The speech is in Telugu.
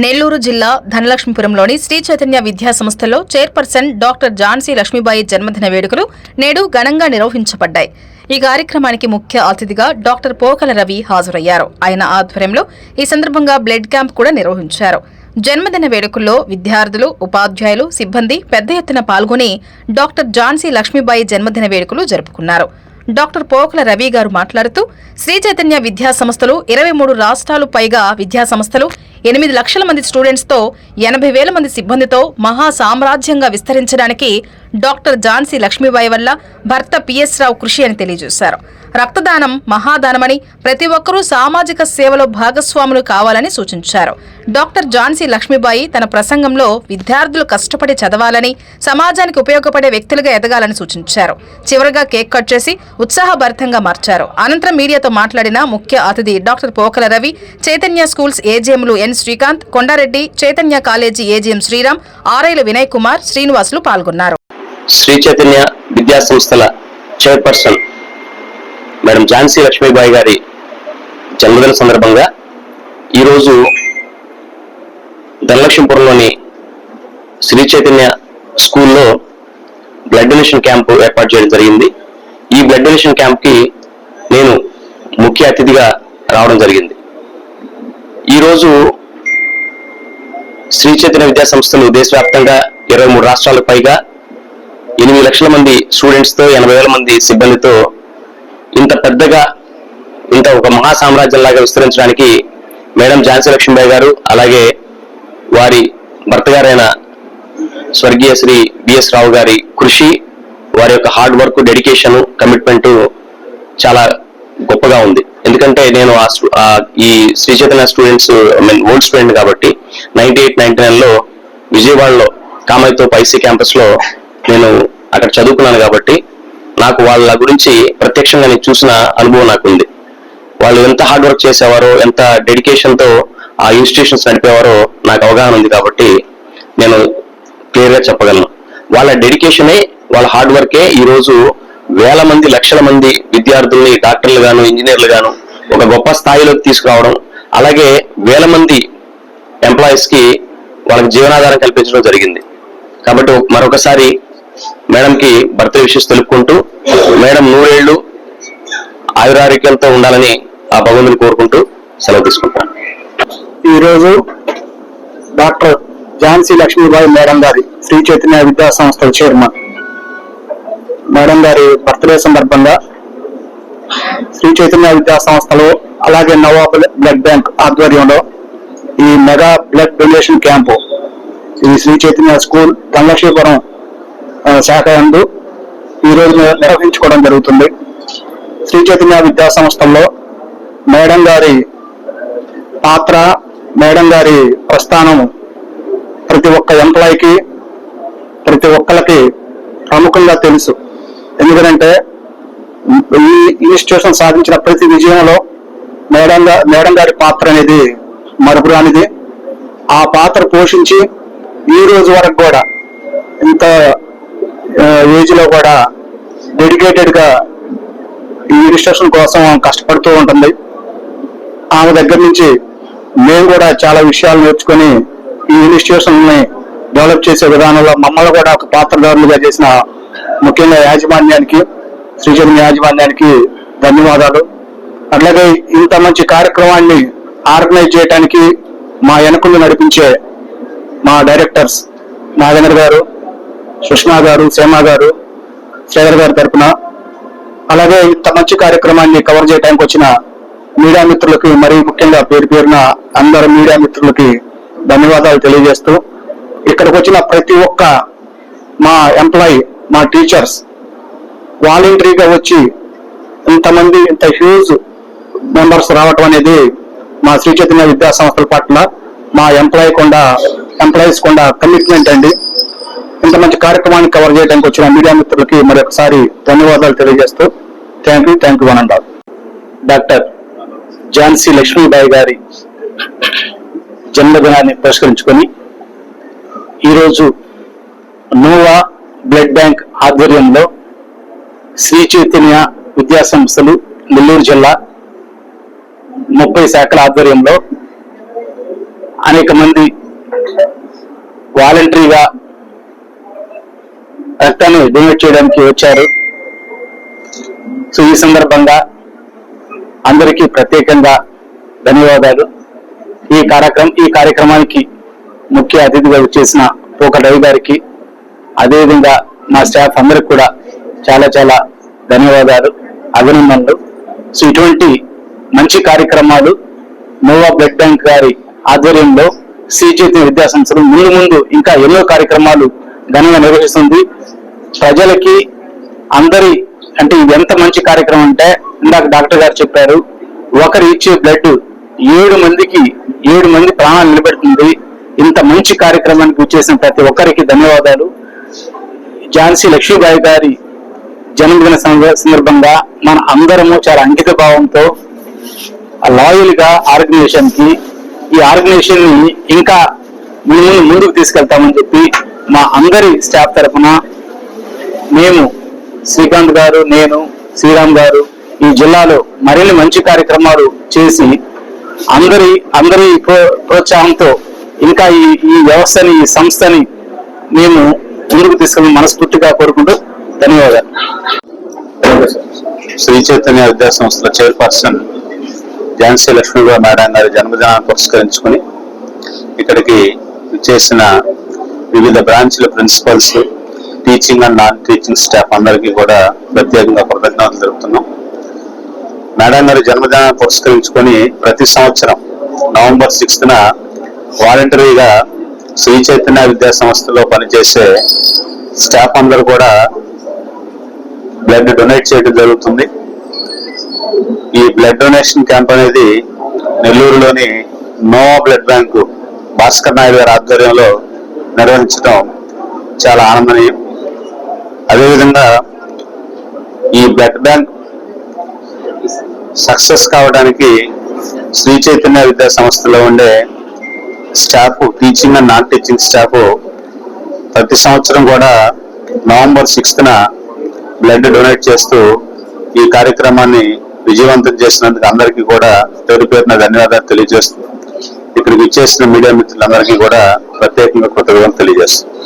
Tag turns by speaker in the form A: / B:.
A: నెల్లూరు జిల్లా ధనలక్ష్మీపురంలోని శ్రీ చైతన్య విద్యా సంస్థలో చైర్పర్సన్ డాక్టర్ ఝాన్సీ లక్ష్మీబాయి జన్మదిన వేడుకలు నేడు ఘనంగా నిర్వహించబడ్డాయి. ఈ కార్యక్రమానికి ముఖ్య అతిథిగా డాక్టర్ పోకల రవి హాజరయ్యారు. ఆయన ఆధ్వర్యంలో ఈ సందర్భంగా బ్లడ్ క్యాంప్ కూడా నిర్వహించారు. జన్మదిన వేడుకల్లో విద్యార్థులు ఉపాధ్యాయులు సిబ్బంది పెద్ద ఎత్తున పాల్గొని డాక్టర్ ఝాన్సీ లక్ష్మీబాయి జన్మదిన వేడుకలు జరుపుకున్నారు. డాక్టర్ పోకల రవి గారు మాట్లాడుతూ శ్రీ చైతన్య విద్యా సంస్థలు ఇరవై మూడు రాష్ట్రాలు పైగా విద్యా సంస్థలు ఎనిమిది లక్షల మంది స్టూడెంట్స్తో ఎనభై వేల మంది సిబ్బందితో మహా సామ్రాజ్యంగా విస్తరించడానికి డాక్టర్ ఝాన్సీ లక్ష్మీబాయి వల్ల భర్త పిఎస్ రావు కృషి అని తెలియజేశారు. రక్తదానం మహాదానమని ప్రతి ఒక్కరూ సామాజిక సేవలో భాగస్వాములు కావాలని సూచించారు. డాక్టర్ ఝాన్సీ లక్ష్మీబాయి తన ప్రసంగంలో విద్యార్థులు కష్టపడి చదవాలని సమాజానికి ఉపయోగపడే వ్యక్తులుగా ఎదగాలని సూచించారు. చివరగా కేక్ కట్ చేసి ఉత్సాహభరితంగా మార్చారు. అనంతరం మీడియాతో మాట్లాడిన ముఖ్య అతిథి doctor Pokala Ravi Chaitanya schools ఏజీఎంలు N Srikanth Kondareddy Chaitanya college AGM Sriram ఆరైల Vinay Kumar Srinivasulu పాల్గొన్నారు.
B: శ్రీ చైతన్య విద్యా సంస్థల చైర్పర్సన్ మేడం ఝాన్సీ లక్ష్మీబాయి గారి జన్మదిన సందర్భంగా ఈరోజు ధనలక్ష్మీపురంలోని శ్రీ చైతన్య స్కూల్లో బ్లడ్ డొనేషన్ క్యాంపు ఏర్పాటు చేయడం జరిగింది. ఈ బ్లడ్ డొనేషన్ క్యాంప్కి నేను ముఖ్య అతిథిగా రావడం జరిగింది. ఈరోజు శ్రీ చైతన్య విద్యా సంస్థలు దేశవ్యాప్తంగా ఇరవై మూడు రాష్ట్రాలకు పైగా ఎనిమిది లక్షల మంది స్టూడెంట్స్తో ఎనభై వేల మంది సిబ్బందితో ఇంత పెద్దగా ఇంత ఒక మహా సామ్రాజ్యంలాగా విస్తరించడానికి మేడం ఝాన్సీ లక్ష్మీబాయి గారు అలాగే వారి భర్త గారైన స్వర్గీయ శ్రీ బిఎస్ రావు గారి కృషి వారి యొక్క హార్డ్ వర్క్ డెడికేషన్ కమిట్మెంట్ చాలా గొప్పగా ఉంది. ఎందుకంటే నేను ఆ ఈ Sri Chaitanya students I mean old student కాబట్టి నైన్టీ ఎయిట్ నైన్టీ నైన్లో విజయవాడలో కామైతో ఐసీ క్యాంపస్లో నేను అక్కడ చదువుకున్నాను కాబట్టి నాకు వాళ్ళ గురించి ప్రత్యక్షంగా నేను చూసిన అనుభవం నాకు ఉంది వాళ్ళు ఎంత హార్డ్ వర్క్ చేసేవారో ఎంత డెడికేషన్తో ఆ ఇన్స్టిట్యూషన్స్ నడిపేవారో నాకు అవగాహన ఉంది కాబట్టి నేను క్లియర్గా చెప్పగలను. వాళ్ళ డెడికేషనే వాళ్ళ హార్డ్ వర్కే ఈ రోజు వేల మంది లక్షల మంది విద్యార్థుల్ని డాక్టర్లు గాను ఇంజనీర్లు గాను ఒక గొప్ప స్థాయిలోకి తీసుకురావడం అలాగే వేల మంది ఎంప్లాయీస్కి వాళ్ళకి జీవనాధారం కల్పించడం జరిగింది. కాబట్టి మరొకసారి మేడం కి బర్త్డే విషెస్ తెలుపుకుంటూ మేడం నూరేళ్ళు ఆయురారోగ్యంతో ఉండాలని ఆ భగవంతుని కోరుకుంటూ సెలవు తీసుకుంటాను
C: ఈరోజు డాక్టర్ ఝాన్సీ లక్ష్మీబాయి మేడం గారి శ్రీ చైతన్య విద్యా సంస్థల చైర్మన్. మేడం గారి బర్త్డే సందర్భంగా శ్రీ చైతన్య విద్యా సంస్థలో అలాగే నవాబ్ బ్లడ్ బ్యాంక్ ఆధ్వర్యంలో ఈ మెగా బ్లడ్ డొనేషన్ క్యాంపు ఈ శ్రీ చైతన్య స్కూల్ ధనలక్ష్మీపురం శాఖ యందు ఈ రోజు నిర్వహించుకోవడం జరుగుతుంది. శ్రీ చైతన్య విద్యా సంస్థల్లో మేడం గారి పాత్ర మేడం గారి ప్రస్థానం ప్రతి ఒక్క ఎంప్లాయీకి ప్రతి ఒక్కరికి ప్రముఖంగా తెలుసు. ఎందుకంటే ఈ ఇన్స్టిట్యూషన్ సాధించిన ప్రతి విజయంలో మేడం గారి మేడం గారి పాత్ర అనేది మరపురానిది ఆ పాత్ర పోషించి ఈ రోజు వరకు కూడా ఇంత ఏజ్లో కూడా డెడికేటెడ్గా ఈ రిజిస్ట్రేషన్ కోసం కష్టపడుతూ ఉంటుంది. ఆమె దగ్గర నుంచి మేము కూడా చాలా విషయాలు నేర్చుకొని ఈ ఇన్స్టిట్యూషన్ని డెవలప్ చేసే విధానంలో మమ్మల్ని కూడా ఒక పాత్రదారులుగా చేసిన ముఖ్యంగా యాజమాన్యానికి శ్రీచరణ యాజమాన్యానికి ధన్యవాదాలు. అట్లాగే ఇంత మంచి కార్యక్రమాన్ని ఆర్గనైజ్ చేయడానికి మా వెనకుండా నడిపించే మా డైరెక్టర్స్ నాగేంద్ర గారు సుష్మా గారు సేమా గారు శ్రీధర్ గారి తరఫున అలాగే ఇంత మంచి కార్యక్రమాన్ని కవర్ చేయడానికి వచ్చిన మీడియా మిత్రులకి మరీ ముఖ్యంగా పేరు పేరున అందరు మీడియా మిత్రులకి ధన్యవాదాలు తెలియజేస్తూ ఇక్కడికి వచ్చిన ప్రతి ఒక్క మా ఎంప్లాయీ మా టీచర్స్ వాలంటరీగా వచ్చి ఇంతమంది ఇంత హ్యూజ్ మెంబర్స్ రావటం అనేది మా శ్రీ చైతన్య విద్యా సంస్థల పట్ల మా ఎంప్లాయీ కొండ ఎంప్లాయీస్ కొండ కమిట్మెంట్ అండి. ఇంత మంచి కార్యక్రమాన్ని కవర్ చేయడానికి వచ్చిన మీడియా మిత్రులకి మరొకసారి ధన్యవాదాలు తెలియజేస్తూ thank you thank you one and all doctor Jhansi Lakshmibai గారి జన్మదినాన్ని పురస్కరించుకొని ఈరోజు నోవా బ్లడ్ బ్యాంక్ ఆధ్వర్యంలో శ్రీ చైతన్య విద్యా సంస్థలు నెల్లూరు జిల్లా ముప్పై శాఖల ఆధ్వర్యంలో అనేక మంది వాలంటరీగా రక్తాన్ని డొనేట్ చేయడానికి వచ్చారు. సో ఈ సందర్భంగా అందరికీ ప్రత్యేకంగా ధన్యవాదాలు. ఈ కార్యక్రమం ఈ కార్యక్రమానికి ముఖ్య అతిథిగా వచ్చేసిన పోక రవి గారికి అదేవిధంగా మా స్టాఫ్ అందరికి కూడా చాలా చాలా ధన్యవాదాలు అభినందనలు. సో ఇటువంటి మంచి కార్యక్రమాలు నోవా బ్లడ్ బ్యాంక్ గారి ఆధ్వర్యంలో శ్రీ విద్యాసంస్థలు విద్యా సంస్థలు ముందు ముందు ఇంకా ఎన్నో కార్యక్రమాలు ఘనంగా నిర్వహిస్తుంది. ప్రజలకి అందరి అంటే ఇది ఎంత మంచి కార్యక్రమం అంటే ఇందాక డాక్టర్ గారు చెప్పారు ఒకరు ఇచ్చే బ్లడ్ ఏడు మందికి ఏడు మంది ప్రాణాలు నిలబెడుతుంది. ఇంత మంచి కార్యక్రమానికి వచ్చేసిన ప్రతి ఒక్కరికి ధన్యవాదాలు. ఝాన్సీ లక్ష్మీబాయి గారి జన్మదిన సందర్భంగా మన అందరము చాలా అంకిత భావంతో లాయల్గా ఆర్గనైజేషన్కి ఈ ఆర్గనైజేషన్ని ఇంకా మేము ముందుకు తీసుకెళ్తామని చెప్పి మా అందరి స్టాఫ్ తరఫున మేము శ్రీకాంత్ గారు నేను శ్రీరామ్ గారు ఈ జిల్లాలో మరిన్ని మంచి కార్యక్రమాలు చేసి అందరి అందరి ప్రో- ప్రోత్సాహంతో ఇంకా ఈ ఈ వ్యవస్థని ఈ సంస్థని మేము ముందుకు తీసుకుని మనస్ఫూర్తిగా కోరుకుంటూ ధన్యవాదాలు.
D: శ్రీ చైతన్య విద్యా సంస్థల చైర్పర్సన్ ఝాన్సీ లక్ష్మీబాయి మేడం గారి జన్మదినాన్ని పురస్కరించుకుని ఇక్కడికి చేసిన వివిధ బ్రాంచ్ల principals teaching and non teaching staff అందరికీ కూడా ప్రత్యేకంగా కృతజ్ఞతలు తెలుపుతున్నాం. మేడం గారి జన్మదినాన్ని పురస్కరించుకొని ప్రతి సంవత్సరం నవంబర్ సిక్స్త్న వాలంటరీగా శ్రీ చైతన్య విద్యా సంస్థలో పనిచేసే స్టాఫ్ అందరూ కూడా బ్లడ్ డొనేట్ చేయడం జరుగుతుంది. ఈ బ్లడ్ డొనేషన్ క్యాంప్ అనేది నెల్లూరులోని Nova blood bank Bhaskar Naidu గారి ఆధ్వర్యంలో నిర్వహించడం చాలా ఆనందనీయం అదేవిధంగా ఈ బ్లడ్ బ్యాంక్ సక్సెస్ కావడానికి శ్రీ చైతన్య విద్యా సంస్థలో ఉండే staff teaching and non teaching staff ప్రతి సంవత్సరం కూడా నవంబర్ సిక్స్త్న బ్లడ్ డొనేట్ చేస్తూ ఈ కార్యక్రమాన్ని విజయవంతం చేసినందుకు అందరికీ కూడా పేరు పేరున ధన్యవాదాలు తెలియజేస్తూ ఇక్కడికి ఇచ్చేసిన మీడియా మిత్రులందరికీ కూడా ప్రత్యేకంగా కృతజ్ఞతలు తెలియజేస్తాం